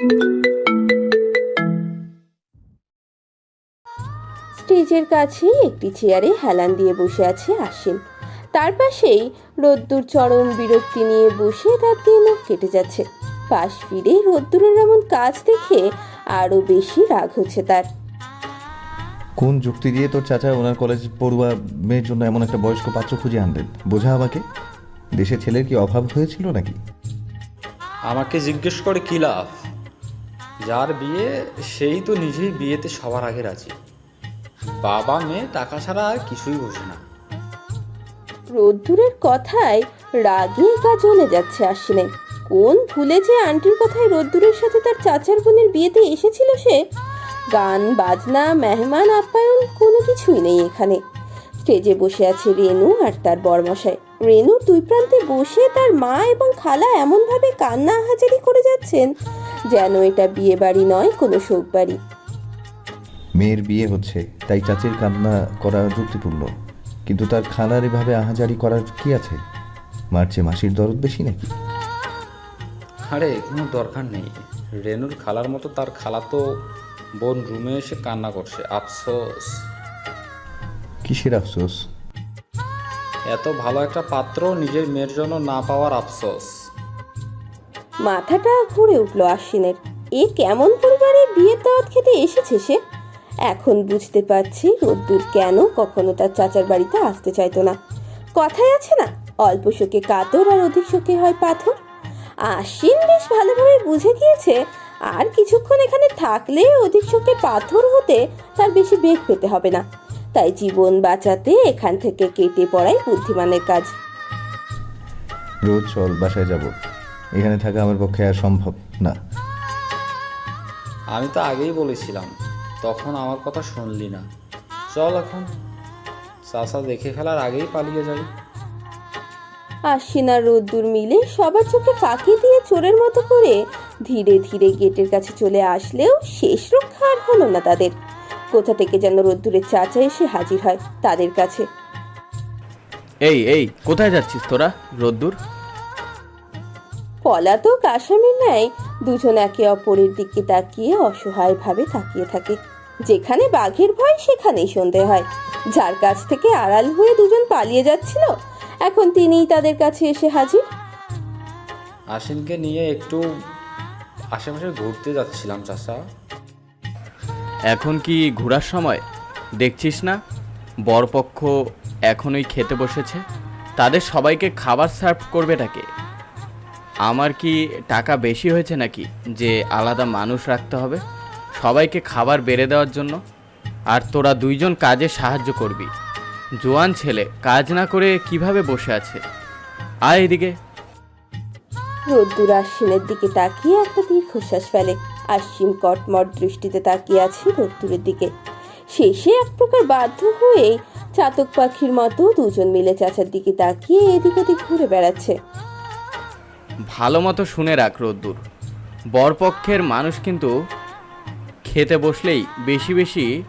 স্টেজের কাছে একটি চেয়ারে হেলান দিয়ে বসে আছে আশ্বিন। তার পাশেই রোদ্দুর চরম বিরক্তি নিয়ে বসে তার দিন কেটে যাচ্ছে। পাশ ফিরে রোদ্দুরের এমন কাজ দেখে আরও বেশি রাগ হচ্ছে তার। কোন যুক্তি দিয়ে তোর চাচা ওনার কলেজ পড়ুয়া মেয়ের জন্য এমন একটা বয়স্ক পাত্র খুঁজে আনলেন? বোঝা আমাকে? দেশে ছেলের কি অভাব হয়েছিল নাকি? আমাকে জিজ্ঞেস করে কি লাভ? যার বিয়ে, সেই তো নিজেই বিয়েতে সবার আগে রাজি। বাবা মেয়ে টাকা ছাড়া আর কিছুই বোঝে না। রোদ্দুরের কথায় রাগে গা জ্বলে যাচ্ছে আশ্বিনে। কোন ভুলে যে আন্টির কথায় রোদ্দুরের সাথে তার চাচার বোনের বিয়েতে এসেছিল সে? গান, বাজনা, মেহমান, আপ্যায়ন, কোনো কিছুই নেই এখানে। স্টেজে বসে আছে রেনু আর তার বরমশাই। রেনু দুই প্রান্তে বসে তার মা এবং খালা এমনভাবে কান্না হাজারি করে যাচ্ছেন যেন এটা বিয়ে বাড়ি নয় কোনো শোক বাড়ি মেয়ের বিয়ে হচ্ছে তাই চাচির কান্না করা যুক্তিপূর্ণ। কিন্তু তার খালার এভাবে আহাজারি করার কি আছে? মারছে মাসির দরদ বেশি নাকি? আরে কোনো দরকার নেই। রেনুর খালার মতো তার খালা তো বোন রুমে এসে কান্না করছে আফসোস। কিসের আফসোস? এত ভালো একটা পাত্র নিজের মেয়ের জন্য না পাওয়ার আফসোস। মাথাটা ঘুরে উঠল আশ্বিনের। এ কেমন পরিবারে বিয়ের দাওয়াত খেতে এসেছে সে? এখন বুঝতে পারছি রোদ্দুর কেন কখনো তার চাচার বাড়িতে আসতে চাইতো না। কথাই আছে না, অল্প শোকে কাতর আর অধিক শোকে হয় পাথর। আশ্বিন বেশ ভালোভাবে বুঝে গিয়েছে, আর কিছুক্ষণ এখানে থাকলে অধিক শোকে পাথর হতে তার বেশি বেগ পেতে হবে না। তাই জীবন বাঁচাতে এখান থেকে কেটে পড়াই বুদ্ধিমানের কাজ। রোজ চল, বাসায় যাব। এখানে থাকা আমার পক্ষে আর সম্ভব না। আমি তো আগেই বলেছিলাম তখন আমার কথা শুনলি না। চল এখন চাষা দেখে ফেলার আগেই পালিয়ে যাই। আশ্বিন আর রোদ্দুর মিলে সবার চোখে ফাঁকি দিয়ে চোরের মতো করে ধীরে ধীরে গেটের কাছে চলে আসলেও শেষ রক্ষা আর হলো না তাদের। কোথা থেকে যেন রোদ্দুরের চাচা এসে হাজির হয় তাদের কাছে। এই এই কোথায় যাচ্ছিস তোরা রোদ্দুর? পলাতক আসামির ন্যায় দুজন একে অপরের দিকে তাকিয়ে অসহায়ভাবে তাকিয়ে থাকে। যেখানে বাঘের ভয় সেখানেই সন্ধে হয়। যার কাছ থেকে আড়াল হয়ে দুজন পালিয়ে যাচ্ছিল এখন তিনিই তাদের কাছে এসে হাজির। আশিনকে নিয়ে একটু আশেপাশে ঘুরতে যাচ্ছিলাম চাষা এখন কি ঘোরার সময়? দেখছিস না? বরপক্ষ এখনই খেতে বসেছে। তাদের সবাইকে খাবার সার্ভ করবেটাকে আমার কি টাকা বেশি হয়েছে নাকি যে আলাদা মানুষ রাখতে হবে? সবাইকে খাবার বেড়ে দেওয়ার জন্য। আর তোরা দুইজন কাজে সাহায্য করবি। জোয়ান ছেলে, কাজ না করে কীভাবে বসে আছে? আয় এদিকে। রোদ্দুর আশ্বিনের দিকে তাকিয়ে একটা দীর্ঘশ্বাস ফেলে। আশ্বিন কটমট দৃষ্টিতে তাকিয়ে আছে রোদ্দুরের দিকে। শেষে এক প্রকার বাধ্য হয়ে চাতক পাখির মতো দুজন মিলে চাচার দিকে তাকিয়ে এদিক ওদিক ঘুরে বেড়াচ্ছে। ভালো মতো শুনে রাখ রোদ্দুর। বরপক্ষের মানুষ কিন্তু খেতে বসলেই বেশি বেশি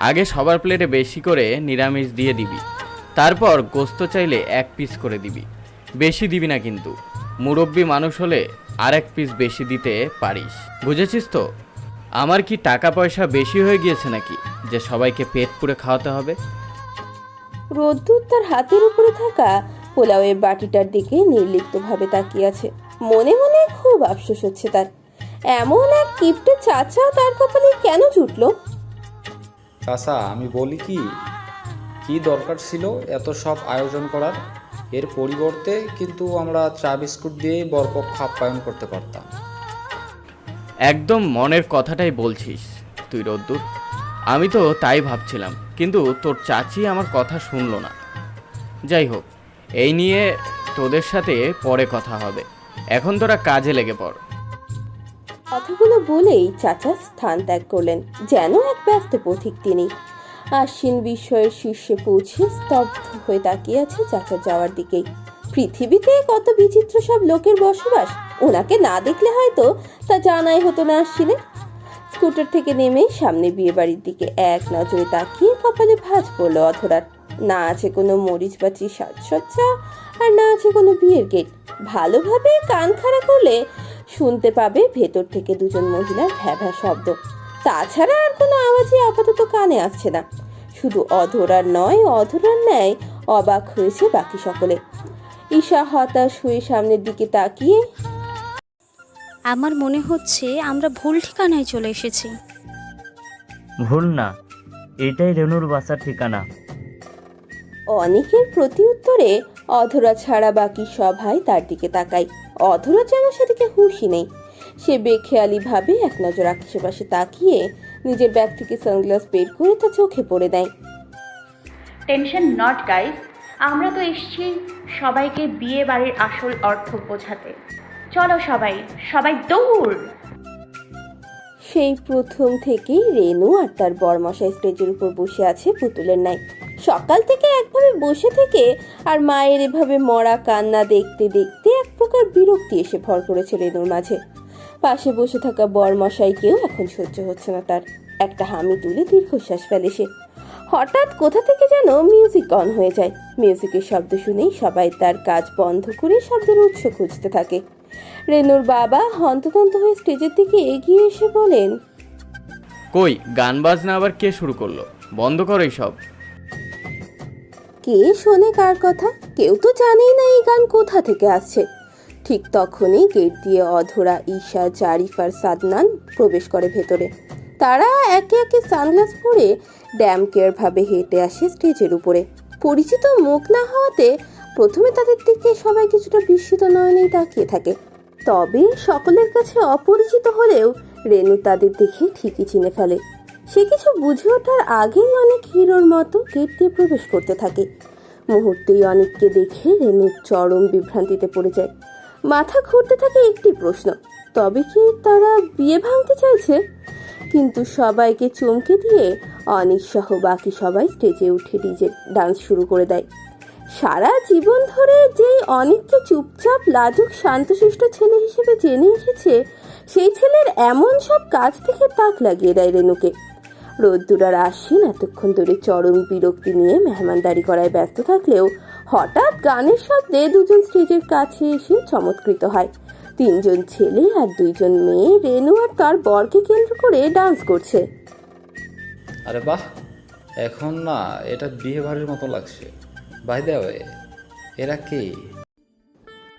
আগে সবার প্লেটে বেশি করে নিরামিষ দিয়ে দিবি। তারপর গোস্ত চাইলে এক পিস করে দিবি। বেশি দিবি না কিন্তু। মুরব্বী মানুষ হলে আর এক পিস বেশি দিতে পারিস। বুঝেছিস তো? আমার কি টাকা পয়সা বেশি হয়ে গিয়েছে নাকি যে সবাইকে পেট পুরে খাওয়াতে হবে? রোদ্দুর তার হাতের উপরে থাকা পোলাওয়ের বাটিটার দিকে নির্লিপ্তভাবে তাকিয়ে আছে। মনে মনে খুব আফসোস হচ্ছে তার। এমন এক কিপটে চাচা তার কপালে কেন জুটলো? চাষা আমি বলি কি কি দরকার ছিল এত সব আয়োজন করার? এর পরিবর্তে কিন্তু আমরা চা বিস্কুট দিয়েই বরপক্ষ আপ্যায়ন করতে পারতাম। একদম মনের কথাটাই বলছিস তুই রোদ্দুর। আমি তো তাই ভাবছিলাম কিন্তু তোর চাচি আমার কথা শুনলো না। যাই হোক এই নিয়ে তোদের সাথে পরে কথা হবে। এখন তোরা কাজে লেগে পড়। কথাগুলো বলেই চাচা স্থান ত্যাগ করলেন, যেন এক ব্যস্ত পথিক তিনি। আশ্বিন বিস্ময়ের শীর্ষে পৌঁছে স্তব্ধ হয়ে তাকিয়ে আছে চাচার যাওয়ার দিকেই। পৃথিবীতে কত বিচিত্র সব লোকের বসবাস, ওনাকে না দেখলে হয়তো তা জানাই হতো না আশ্বিনের স্কুটার থেকে নেমে সামনে বিয়ে বাড়ির দিকে এক নজরে তাকিয়ে কপালে ভাঁজ পড়ল অধরার। না আছে কোনো মরিচ বাচি সাজসজ্জা আর না আছে কোনো বিয়ের গেট। ভালোভাবে কান খাড়া করলে শুনতে পাবে ভেতর থেকে দুজন মহিলার ভ্যা ভ্যা শব্দ। তাছাড়া আর কোনো আওয়াজই আপাতত কানে আসছে না। শুধু অধরার নয় অধরার ন্যায় অবাক হয়েছে বাকি সকলে। ঈশা হতাশ হয়ে সামনের দিকে তাকিয়ে আমার মনে হচ্ছে আমরা ভুল ঠিকানায় চলে এসেছি। ভুল না এটাই রেনুর বাসার ঠিকানা। অনেকের প্রতি উত্তরে অধরা ছাড়া বাকি সবাই তার দিকে তাকায় অধরা যেন সেদিকে হুঁশি নেই। সে বেখেয়ালি ভাবে এক নজর আশেপাশে তাকিয়ে নিজের ব্যাগ থেকে সানগ্লাস বের করে তা চোখে পড়ে দেয় টেনশন নট গাইস। আমরা তো এসেছি সবাইকে বিয়ে বাড়ির আসল অর্থ বোঝাতে। চলো সবাই সবাই দৌড়! সেই প্রথম থেকেই রেনু আর তার বরমশাই স্টেজের উপর বসে আছে পুতুলের ন্যায়। সকাল থেকে একভাবে বসে থেকে আর মায়ের এভাবে মরা কান্না দেখতে দেখতে এক প্রকার বিরক্তি এসে ভর করেছে রেনুর মাঝে। পাশে বসে থাকা বরমশাইকেও এখন সহ্য হচ্ছে না তার। একটা হামি তুলে দীর্ঘশ্বাস ফেলে সে। হঠাৎ কোথা থেকে যেন মিউজিক অন হয়ে যায়। মিউজিকের শব্দ শুনেই সবাই তার কাজ বন্ধ করে শব্দের উৎস খুঁজতে থাকে। রেনুর বাবা হন্তদন্ত হয়ে স্টেজের দিকে এগিয়ে এসে বলেন, কই, গান বাজনা আবার কে শুরু করল? বন্ধ করো সব কে শোনে কার কথা? কেউ তো জানেই না এই গান কোথা থেকে আসছে। ঠিক তখনই গেট দিয়ে অধরা, ঈশা জারিফার সাদনান প্রবেশ করে ভেতরে। তারা একে একে সানগ্লাস পরে ড্যাম কেয়ার ভাবে হেঁটে আসে স্টেজের উপরে। পরিচিত মুখ না হওয়াতে প্রথমে তাদের দিকে সবাই কিছুটা বিস্মিত নয়নেই তাকিয়ে থাকে। তবে সকলের কাছে অপরিচিত হলেও রেনু তাদের দেখে ঠিকই চিনে ফেলে। সে কিছু বুঝে ওঠার আগেই অনেক হিরোর মতো গেট দিয়ে প্রবেশ করতে থাকে। মুহূর্তেই অনেককে দেখে রেনু চরম বিভ্রান্তিতে পড়ে যায়। মাথা ঘুরতে থাকে একটি প্রশ্ন, তবে কি তারা বিয়ে ভাঙতে চাইছে? কিন্তু সবাইকে চমকে দিয়ে অনিক সহ বাকি সবাই স্টেজে উঠে ডিজে ডান্স শুরু করে দেয়। সারা জীবন ধরে যেই অনেককে চুপচাপ লাজুক শান্তশিষ্ট ছেলে হিসেবে জেনে এসেছে, সেই ছেলের এমন সব কাজ থেকে তাক লাগিয়ে দেয় রেনুকে। রোদ্দুর আর আশ্বিন এতক্ষণ ধরে চরম বিরক্তি নিয়ে মেহমানদারি করায় ব্যস্ত থাকলেও হঠাৎ গানের শব্দে দুজন স্টেজের কাছে এসে চমৎকৃত হয়। তিনজন ছেলে আর দুইজন মেয়ে রেনু আর তার বরকে কেন্দ্র করে ডান্স করছে। আরে বাহ, এখন না, এটা বিয়ে বাড়ির মতো লাগছে বাই দেওয়ে এরা কে?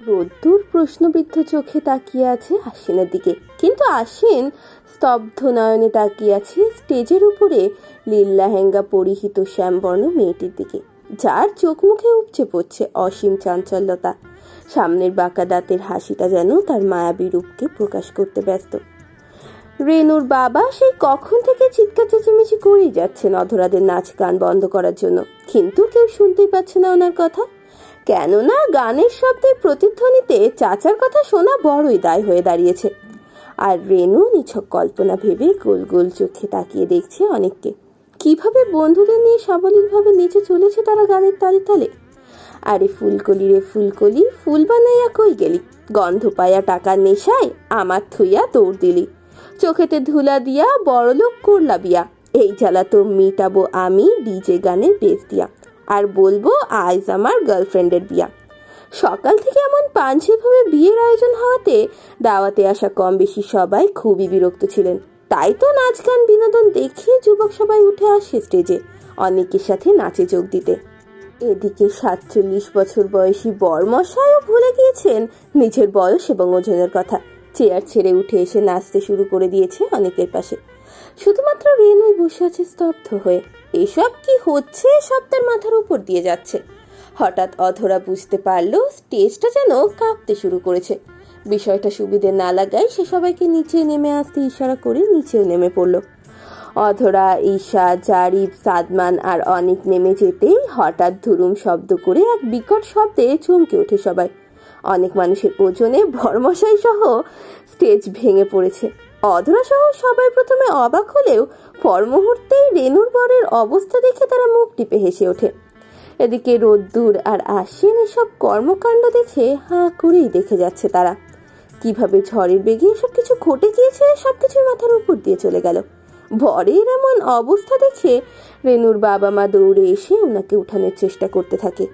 রোদ্দুর প্রশ্নবিদ্ধ চোখে তাকিয়ে আছে আশ্বিনের দিকে। কিন্তু আশ্বিন স্তব্ধ নয়নে তাকিয়ে আছে স্টেজের উপরে লীল লেহেঙ্গা পরিহিত শ্যামবর্ণ মেয়েটির দিকে। যার চোখ মুখে উপচে পড়ছে অসীম চাঞ্চল্যতা। সামনের বাঁকা দাঁতের হাসিটা যেন তার মায়াবী রূপকে প্রকাশ করতে ব্যস্ত। রেনুর বাবা সেই কখন থেকে চিৎকার চেঁচামেচি করেই যাচ্ছেন অধরাদের নাচ গান বন্ধ করার জন্য। কিন্তু কেউ শুনতেই পাচ্ছে না ওনার কথা। কেননা গানের শব্দের প্রতিধ্বনিতে চাচার কথা শোনা বড়ই দায় হয়ে দাঁড়িয়েছে। আর রেনু নিছক কল্পনা ভেবে গোল গোল চোখে তাকিয়ে দেখছে অনেককে। কীভাবে বন্ধুদের নিয়ে সাবলীলভাবে নিচে চলেছে তারা গানের তালে তালে? আরে ফুলকলি রে ফুলকলি, ফুল বানাইয়া কই গেলি? গন্ধ পাইয়া টাকার নেশায় আমার থুইয়া দৌড় দিলি। চোখেতে ধুলা দিয়া বড়লোক করলা বিয়া এই জ্বালা তো মিটাবো আমি, ডিজে গানের বেস দিয়া। আর বলব আজ আমার গার্লফ্রেন্ডের বিয়া। সকাল থেকে এমন পাঞ্চেভাবে বিয়ের আয়োজন হওয়াতে দাওয়াতে আসা কম বেশি সবাই খুবই বিরক্ত ছিলেন। তাই তো নাচ গান বিনোদন দেখিয়ে যুবক সবাই উঠে আসে স্টেজে অনেকের সাথে নাচে যোগ দিতে। এদিকে সাতচল্লিশ বছর বয়সী বরমশাইও ভুলে গিয়েছেন নিজের বয়স এবং ওজনের কথা। চেয়ার ছেড়ে উঠে এসে নাচতে শুরু করে দিয়েছে অনেকের পাশে। শুধুমাত্র রেনুই বসে আছে স্তব্ধ হয়ে। এসব কি হচ্ছে? সব তার মাথার উপর দিয়ে যাচ্ছে। হঠাৎ অধরা বুঝতে পারল, স্টেজটা যেন কাঁপতে শুরু করেছে। বিষয়টা সুবিধে না লাগায় সে সবাইকে নিচে নেমে আসতে ইশারা করে নিচেও নেমে পড়ল। অধরা, ঈশা, জারিফ, সাদমান আর অনেক নেমে যেতেই হঠাৎ ধুরুম শব্দ করে এক বিকট শব্দে চমকে ওঠে সবাই। অনেক মানুষের ওজনে ভরমশাই সহ স্টেজ ভেঙে পড়েছে। অধরা সহ সবাই প্রথমে অবাক হলেও পর মুহূর্তেই রেনুর বরের অবস্থা দেখে তারা মুখ টিপে হেসে ওঠে। এদিকে রোদ্দুর আর আশ্বিন এসব কর্মকাণ্ড দেখে হাঁ করেই দেখে যাচ্ছে তারা। কীভাবে ঝড়ের বেগে এসব কিছু ঘটে গিয়েছে সবকিছু মাথার উপর দিয়ে চলে গেল। বরের এমন অবস্থা দেখে রেনুর বাবা মা দৌড়ে এসে ওনাকে উঠানোর চেষ্টা করতে থাকে।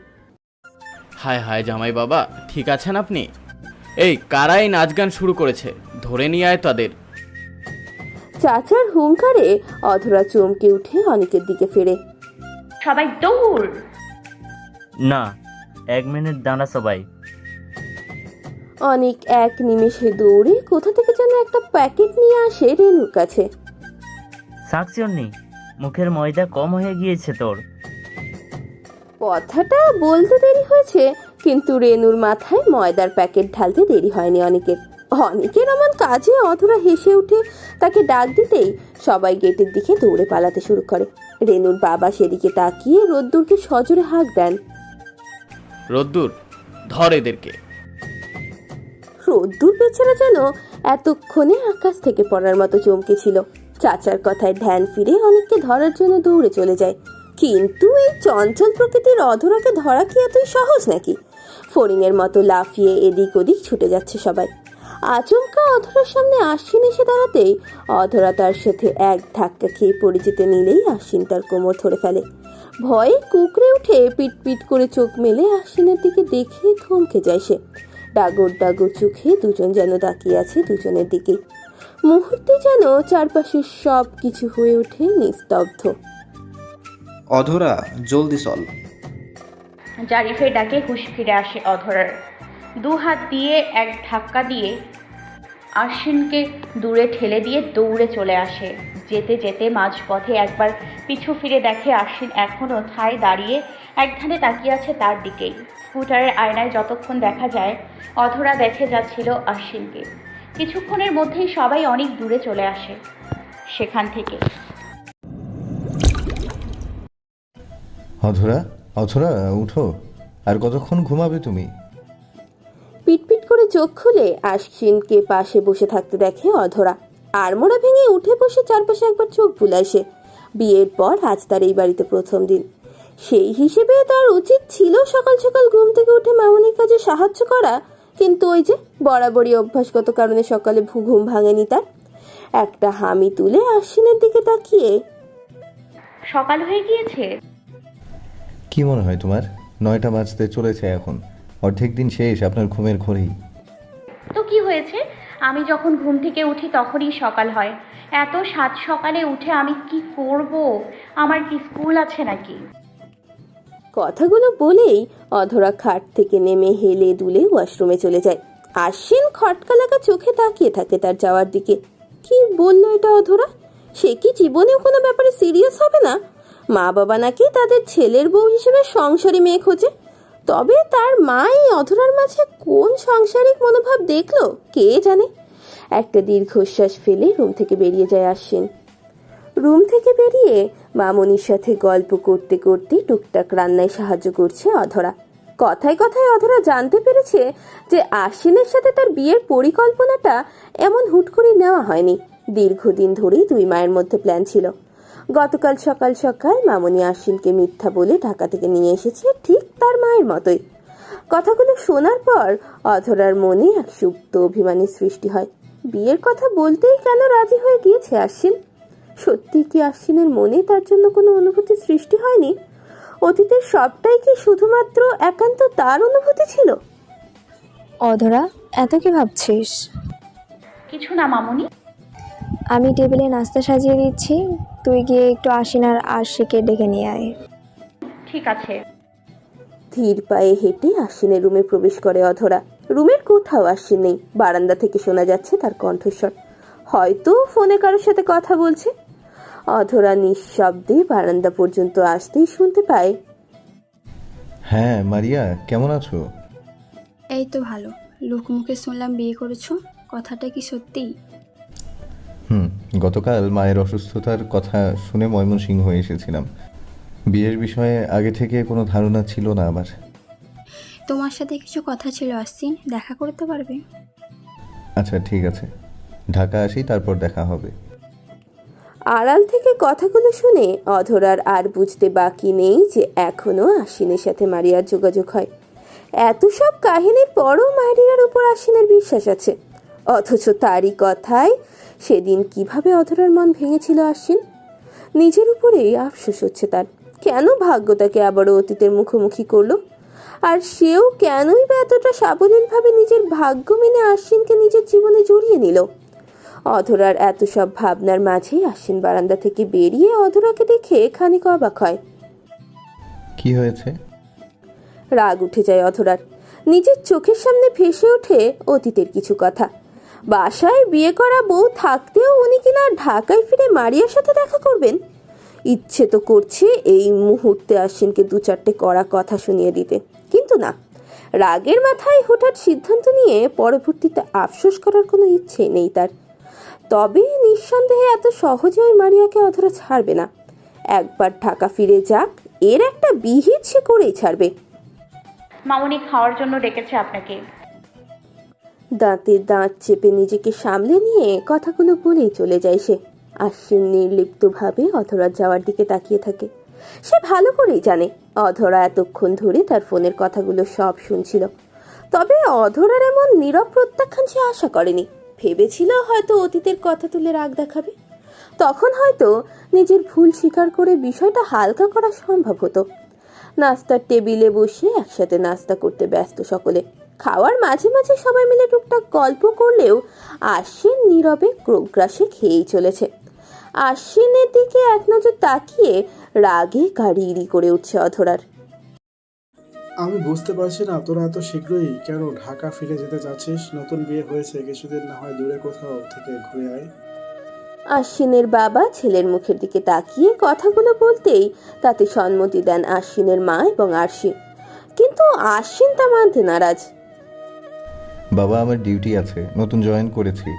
হায় হায় জামাই বাবা, ঠিক আছেন আপনি? এই কারাই নাচ গান শুরু করেছে, ধরে নিয়ে আয় তাদের। চাচার হুঙ্কারে অধরা চমকে উঠে অনেকের দিকে ফেরে। সবাই দৌড়! না এক মিনিট দাঁড়া সবাই। অনেক এক নিমেষে দৌড়ে কোথা থেকে যেন একটা প্যাকেট নিয়ে আসে রেনুর কাছে। শাকচন্নি মুখের ময়দা কম হয়ে গিয়েছে তোর। কথাটা বলতে দেরি হয়েছে কিন্তু রেনুর মাথায় ময়দার প্যাকেট ঢালতে দেরি হয়নি অনেকের। অনেকের এমন কাজে অধরা হেসে উঠে তাকে ডাক দিতেই সবাই গেটের দিকে দৌড়ে পালাতে শুরু করে। রেনুর বাবা সেদিকে তাকিয়ে রোদ্দুরকে সজোরে হাঁক দেন। রোদ্দুর ধর এদেরকে। রোদ্দুর বেচারা যেন এতক্ষণে আকাশ থেকে পড়ার মতো চমকে ছিল। চাচার কথায় ধ্যান ফিরে অনেককে ধরার জন্য দৌড়ে চলে যায়। কিন্তু এই চঞ্চল প্রকৃতির অধরাকে ধরা কি এতই সহজ নাকি? ফড়িংয়ের মতো লাফিয়ে এদিক ওদিক ছুটে যাচ্ছে সবাই। আচমকা অধরার সামনে আশ্বিন এসে দাঁড়াতেই অধরা তার সাথে এক ধাক্কা খেয়ে পড়ে যেতে নিলেই আশ্বিন তার কোমর ধরে ফেলে। ভয়ে কুকড়ে উঠে পিট পিট করে চোখ মেলে আশ্বিনের দিকে দেখে থমকে যায় সে। ডাগর ডাগর চোখে দুজন যেন তাকিয়ে আছে দুজনের দিকে। মুহূর্তে যেন চারপাশের সব কিছু হয়ে ওঠে নিস্তব্ধ। অধরা জলদি চল। জারিফের ডাকে হুশ ফিরে আসে অধরার। দু হাত দিয়ে এক ধাক্কা দিয়ে আশ্বিনকে দূরে ঠেলে দিয়ে দৌড়ে চলে আসে। যেতে যেতে মাঝপথে একবার পিছু ফিরে দেখে আশ্বিন এখনও ঠায় দাঁড়িয়ে একধানে তাকিয়ে আছে তার দিকেই। স্কুটারের আয়নায় যতক্ষণ দেখা যায়, অধরা দেখে যাচ্ছিল আশ্বিনকে। কিছুক্ষণের মধ্যেই সবাই অনেক দূরে চলে আসে সেখান থেকে। অধরা অধরা, উঠো। আর কতক্ষণ ঘুমাবে তুমি? পিটপিট করে চোখ খুলে আশ্বিনকে পাশে বসে থাকতে দেখে অধরা। আড়মোড়া ভেঙে উঠে বসে চারপাশে একবার চোখ বুলায় সে। বিয়ের পর আজ তার এই বাড়িতে প্রথম দিন। সেই হিসেবে তার উচিত ছিল সকাল সকাল ঘুম থেকে উঠে মামনির কাজে সাহায্য করা কিন্তু ওই যে বরাবরই অভ্যাসগত কারণে সকালে ভু- ঘুম ভাঙেনি তার। একটা হামি তুলে আশ্বিনের দিকে তাকিয়ে সকাল হয়ে গিয়েছে। কি মনে হয় তোমার? নয়টা বাজতে চলেছে এখন। অর্ধেক দিন শেষ আপনার ঘুমের ঘরেই তো কি হয়েছে? আমি যখন ঘুম থেকে উঠি তখনই সকাল হয়। এত সাত সকালে উঠে আমি কি করব? আমার কি স্কুল আছে নাকি? কথাগুলো বলেই অধরা খাট থেকে নেমে হেলে দুলে ওয়াশরুমে চলে যায়। আশ্বিন খটকা লাগা চোখে তাকিয়ে থাকে তার যাওয়ার দিকে। কি বলল এটা অধরা? সে কি জীবনেও কোনো ব্যাপারে সিরিয়াস হবে না? মা বাবা নাকি তাদের ছেলের বউ হিসেবে সংসারী মেয়ে খোঁজে? তবে তার মা এই অধরার মাঝে কোন সাংসারিক মনোভাব দেখল, কে জানে? একটা দীর্ঘশ্বাস ফেলে রুম থেকে বেরিয়ে যায় আশ্বিন। রুম থেকে বেরিয়ে মামনির সাথে গল্প করতে করতে টুকটাক রান্নায় সাহায্য করছে অধরা। কথায় কথায় অধরা জানতে পেরেছে যে আশ্বিনের সাথে তার বিয়ের পরিকল্পনাটা এমন হুট করে নেওয়া হয়নি। দীর্ঘদিন ধরেই দুই মায়ের মধ্যে প্ল্যান ছিল। গতকাল সকাল সকাল মামনি আশ্বিনকে মিথ্যা বলে ঢাকা থেকে নিয়ে এসেছে ঠিক তার মায়ের মতোই। কথাগুলো শোনার পর অধরার মনে এক সুপ্ত অভিমানের সৃষ্টি হয়। বিয়ের কথা বলতেই কেন রাজি হয়ে গিয়েছে আশ্বিন? সত্যি কি আশ্বিনের মনে তার জন্য কোনো অনুভূতি সৃষ্টি হয়নি? অতীতের সবটাই কি শুধুমাত্র একান্ত তার অনুভূতি ছিল? অধরা এত কি ভাবছিস? কিছু না মামুনি। আমি টেবিলে নাস্তা সাজিয়ে দিচ্ছি। তুই গিয়ে একটু আশিন আর আশিকে ডেকে নিয়ে আয়। ঠিক আছে। ধীর পায়ে হেঁটে আশ্বিনের রুমে প্রবেশ করে অধরা। রুমের কোথাও আশ্বিন নেই। বারান্দা থেকে শোনা যাচ্ছে তার কণ্ঠস্বর। হয়তো ফোনে কারোর সাথে কথা বলছে। অধরা নিঃশব্দে বারান্দা পর্যন্ত আসতেই শুনতে পায়। হ্যাঁ মারিয়া কেমন আছো? এই তো ভালো। লোকমুখে শুনলাম বিয়ে করেছ। কথাটা কি সত্যি হুম গতকাল মায়ের অসুস্থতার কথা শুনে ময়মনসিংহ এসেছিলাম। বিয়ের বিষয়ে আগে থেকে কোনো ধারণা ছিল না আমার। তোমার সাথে কিছু কথা ছিল আসছিন দেখা করতে পারবে? আচ্ছা ঠিক আছে। ঢাকা আসি তারপর দেখা হবে। আড়াল থেকে কথাগুলো শুনে অধরার আর বুঝতে বাকি নেই যে এখনও আশ্বিনের সাথে মারিয়ার যোগাযোগ হয়। এত সব কাহিনীর পরও মারিয়ার উপর আশ্বিনের বিশ্বাস আছে। অথচ তারই কথায় সেদিন কীভাবে অধরার মন ভেঙেছিল আশ্বিন? নিজের উপরেই আফসোস হচ্ছে তার। কেন ভাগ্য তাকে আবারও অতীতের মুখোমুখি করল? আর সেও কেনই বা এতটা সাবলীলভাবে নিজের ভাগ্য মেনে আশ্বিনকে নিজের জীবনে জড়িয়ে নিল? অধরার এত সব ভাবনার মাঝেই আশ্বিন বারান্দা থেকে বেরিয়ে অধরাকে দেখে খানিক অবাক হয়। কি হয়েছে? রাগ উঠে যায় অধরার। নিজের চোখের সামনে ভেসে ওঠে অতীতের কিছু কথা। বাসায় বিয়ে করা বউ থাকতেও উনি কিনা ঢাকায় ফিরে মারিয়ার সাথে দেখা করবেন? ইচ্ছে তো করছে এই মুহূর্তে আশ্বিনকে দু চারটে কড়া কথা শুনিয়ে দিতে। কিন্তু না, রাগের মাথায় হঠাৎ সিদ্ধান্ত নিয়ে পরবর্তীতে আফসোস করার কোনো ইচ্ছে নেই তার। তবে নিঃসন্দেহে এত সহজে ওই মারিয়াকে অধরা ছাড়বে না। একবার ঢাকা ফিরে যাক, এর একটা বিহিত সে করেই ছাড়বে। মামুনি খাওয়ার জন্য ডেকেছে আপনাকে। দাঁতে দাঁত চেপে নিজেকে সামলে নিয়ে কথাগুলো বলেই চলে যায় সে। আশ্বিন নির্লিপ্তভাবে অধরা যাওয়ার দিকে তাকিয়ে থাকে। সে ভালো করেই জানে, অধরা এতক্ষণ ধরে তার ফোনের কথাগুলো সব শুনছিল। তবে অধরার এমন নীরব প্রত্যাখ্যান সে আশা করেনি। ভেবেছিল হয়তো অতীতের কথা তুলে রাগ দেখাবে। তখন হয়তো নিজের ভুল স্বীকার করে বিষয়টা হালকা করা সম্ভব হতো। নাস্তার টেবিলে বসে একসাথে নাস্তা করতে ব্যস্ত সকলে। খাওয়ার মাঝে মাঝে সবাই মিলে টুকটাক গল্প করলেও আশ্বিন নীরবে গ্রাসে খেয়েই চলেছে। আশ্বিনের দিকে এক নজর তাকিয়ে রাগে গাড়ি করে উঠছে অধরার। আমি বুঝতে পারছি না তোরা এত শীঘ্রই কেন ঢাকা ফিরে যেতে চাচ্ছিস নতুন বিয়ে হয়েছে কিছুদিন না হয় দূরে কোথাও থেকে ঘুরে আয়। আশ্বিনের বাবা ছেলের মুখের দিকে তাকিয়ে কথাগুলো বলতেই তাতে সম্মতি দেন আশ্বিনের মা এবং আরশি। কিন্তু আশ্বিন তা মানতে নারাজ। বাবা আমার ডিউটি আছে নতুন জয়েন করেছি।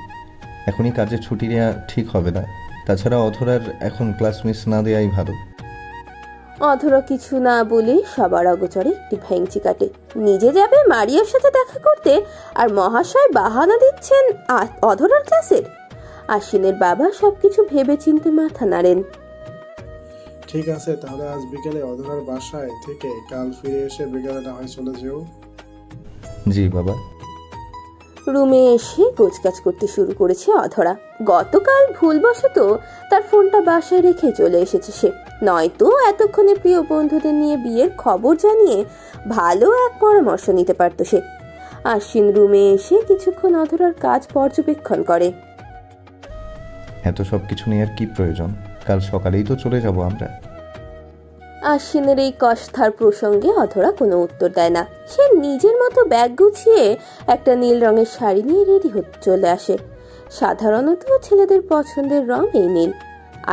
এখনই কাজের ছুটি নেওয়া ঠিক হবে না। তাছাড়া অধরার এখন ক্লাস মিস না দেওয়াই ভালো। অধরা কিছু না বলে সবার অগোচরে একটি ভ্যাংচি কাটে। নিজে যাবে মারিয়ার সাথে দেখা করতে আর মহাশয় বাহানা দিচ্ছেন অধরার ক্লাসের আশ্বিনের বাবা সবকিছু ভেবে চিনতে মাথা নাড়েন। ঠিক আছে তাহলে আজ বিকেলে অধরার বাসায় থেকে কাল ফিরে এসে বিকেলে না হয় চলে যেও। জি বাবা। রুমে এসে গোছগাছ করতে শুরু করেছে অধরা। গতকাল ভুলবশত তার ফোনটা বাসায় রেখে চলে এসেছে সে। নয়তো এতক্ষণে প্রিয় বন্ধুদের নিয়ে বিয়ের খবর জানিয়ে ভালো এক পরামর্শ নিতে পারত সে। আশ্বিন রুমে এসে কিছুক্ষণ অধরার কাজ পর্যবেক্ষণ করে। এত সব কিছু নিয়ে আর কি প্রয়োজন? কাল সকালেই তো চলে যাব আমরা। আশ্বিনের এই কষ্ঠার প্রসঙ্গে অধরা কোনো উত্তর দেয় না। সে নিজের মতো ব্যাগ গুছিয়ে একটা নীল রঙের শাড়ি নিয়ে রেডি হতে চলে আসে। সাধারণত ছেলেদের পছন্দের রং এই নীল।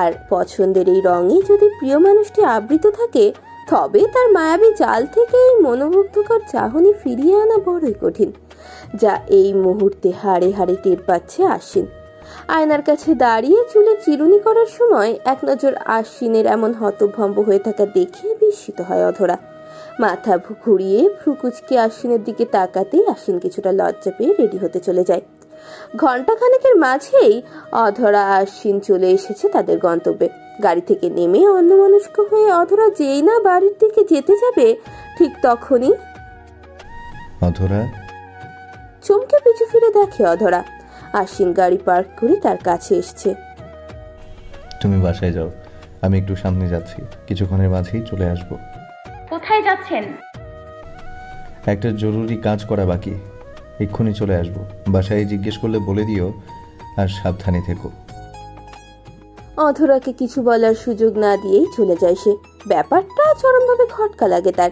আর পছন্দের এই রঙে যদি প্রিয় মানুষটি আবৃত থাকে, তবে তার মায়াবী জাল থেকে এই মনোমুগ্ধকর চাহনি ফিরিয়ে আনা বড়ই কঠিন, যা এই মুহূর্তে হাড়ে হাড়ে টের পাচ্ছে আশ্বিন। আয়নার কাছে দাঁড়িয়ে চুলে চিরুনি করার সময় এক নজর আশ্বিনের এমন হতভম্ব হয়ে থাকা দেখে বিস্মিত হয় অধরা। মাথা ঘুরিয়ে ভ্রুকুচকে আশ্বিনের দিকে তাকাতেই আশ্বিন কিছুটা লজ্জা পেয়ে রেডি হতে চলে যায়। ঘণ্টা খানেকের মাঝেই অধরা আশ্বিন চলে এসেছে তাদের গন্তব্যে। গাড়ি থেকে নেমে অন্যমনস্ক হয়ে অধরা যেই না বাড়ির দিকে যেতে যাবে ঠিক তখনই অধরা? চমকে পিছু ফিরে দেখে অধরা। আশ্বিন গাড়ি পার্ক করে তার কাছে এসছে। তুমি বাসায় যাও। আমি একটু সামনে যাচ্ছি। কিছুক্ষণের মাঝেই চলে আসব। কোথায় যাচ্ছেন? একটা জরুরি কাজ করা বাকি। এক্ষুনি চলে আসব। বাসায় জিজ্ঞেস করলে বলে দিও আর সাবধানে থেকো। অধরাকে কিছু বলার সুযোগ না দিয়েই চলে যায় সে। ব্যাপারটা চরমভাবে খটকা লাগে তার।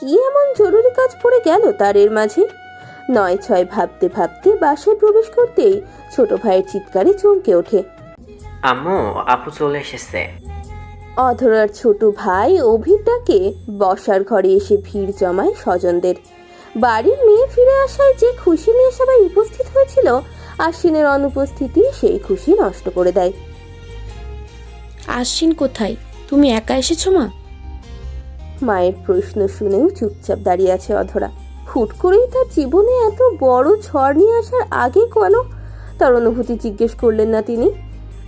কি এমন জরুরি কাজ পড়ে গেল তার এর মাঝে? নয় ছয় ভাবতে ভাবতে বাসায় প্রবেশ করতেই ছোট ভাইয়ের চিৎকারে চমকে ওঠে। আম্মু আপু চলে এসেছে। অধরার ছোট ভাই অভিরটাকে বসার ঘরে এসে ভিড় জমায় স্বজনদের। বাড়ির মেয়ে ফিরে আসায় যে খুশি নিয়ে সবাই উপস্থিত হয়েছিল আশ্বিনের অনুপস্থিতি সেই খুশি নষ্ট করে দেয়। আশ্বিন কোথায়? তুমি একা এসেছ মা? মায়ের প্রশ্ন শুনেও চুপচাপ দাঁড়িয়ে আছে অধরা। হুট করেই তার জীবনে এত বড় ঝড় নিয়ে আসার আগে কেন? তার অনুভূতি জিজ্ঞেস করলেন না তিনি।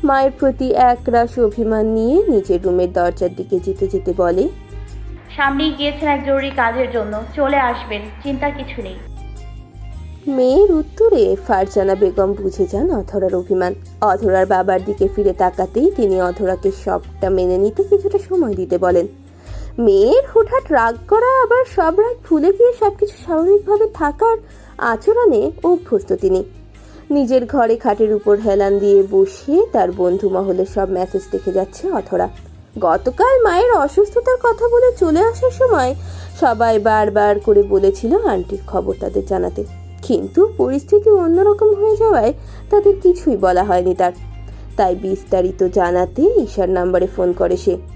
মায়ের প্রতি একরাশ অভিমান নিয়ে নিজের রুমের দরজার দিকে যেতে যেতে বলে সামনেই গিয়েছেন এক জরুরি কাজের জন্য চলে আসবেন চিন্তার কিছু নেই। মেয়ের উত্তরে ফারজানা বেগম বুঝে যান অধরার অভিমান। অধরার বাবার দিকে ফিরে তাকাতেই তিনি অধরাকে সবটা মেনে নিতে কিছুটা সময় দিতে বলেন। মেয়ের হুটহাট রাগ করা, আবার সব রাগ ভুলে গিয়ে সবকিছু স্বাভাবিকভাবে থাকার আচরণে অভ্যস্ত তিনি। নিজের ঘরে খাটের উপর হেলান দিয়ে বসে তার বন্ধু মহলের সব মেসেজ দেখে যাচ্ছে অথরা। গতকাল মায়ের অসুস্থতার কথা বলে চলে আসার সময় সবাই বারবার করে বলেছিল আন্টির খবর তাদের জানাতে। কিন্তু পরিস্থিতি অন্যরকম হয়ে যাওয়ায় তাদের কিছুই বলা হয়নি তার। তাই বিস্তারিত জানাতে ঈশার নাম্বারে ফোন করে সে।